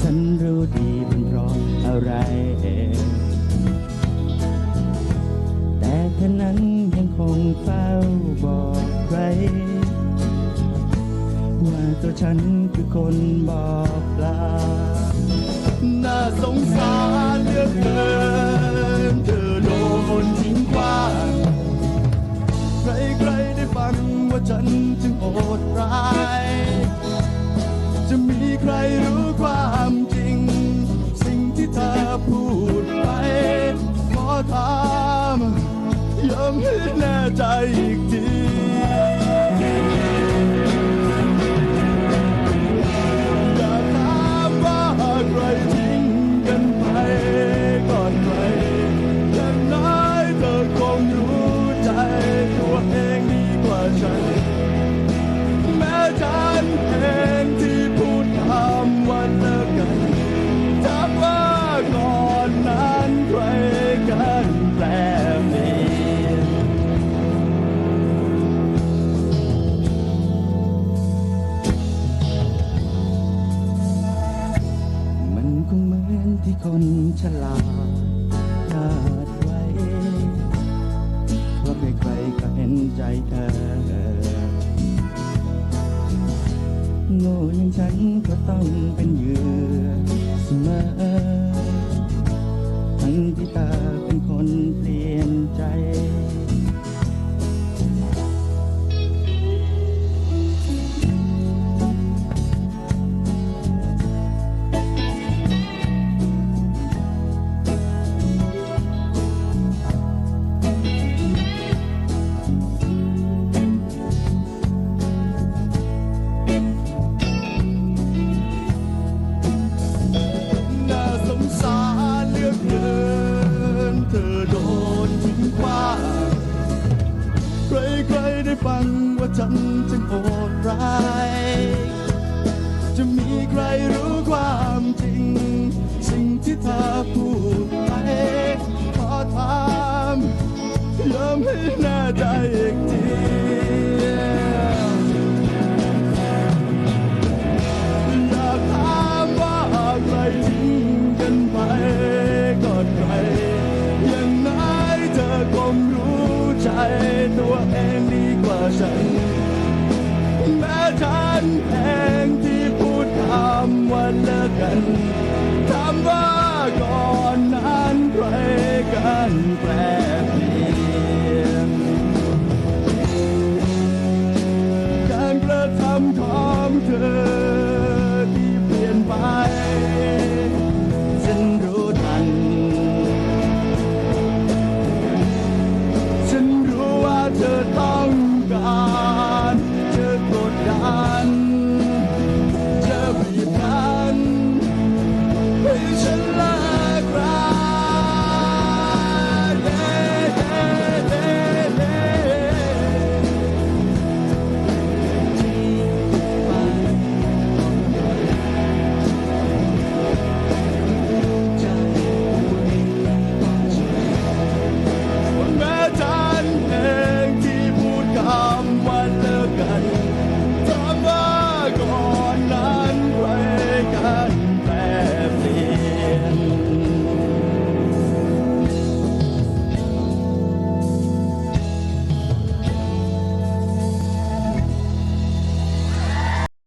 ฉันรู้ดีเป็นเพราะอะไร แต่เธอนั้นยังคงเฝ้าบอกใคร ว่าตัวฉันคือคนบอกลาน่าสงสารเหลือเกิน เธอโดนทิ้งกว้างใครๆได้ฟังว่าฉันจึงโหดร้าย จะมีใครรู้ความจริง สิ่งที่เธอพูดไปขอถามย้ำให้แน่ใจ คนฉลาดคาดไว้ว่าใครๆก็เห็นใจเธอ โง่อย่างฉันก็ต้องเป็นเหยื่อเสมอทั้งที่ตา ว่า ใครๆได้ฟังว่าฉันจึงโหดร้าย จะมีใครรู้ความจริง สิ่งที่เธอพูดไปขอถามยอมให้แน่ใจ ตัวเองดีกว่าฉันแม้ฉันเองที่พูดคำว่าเลิกกัน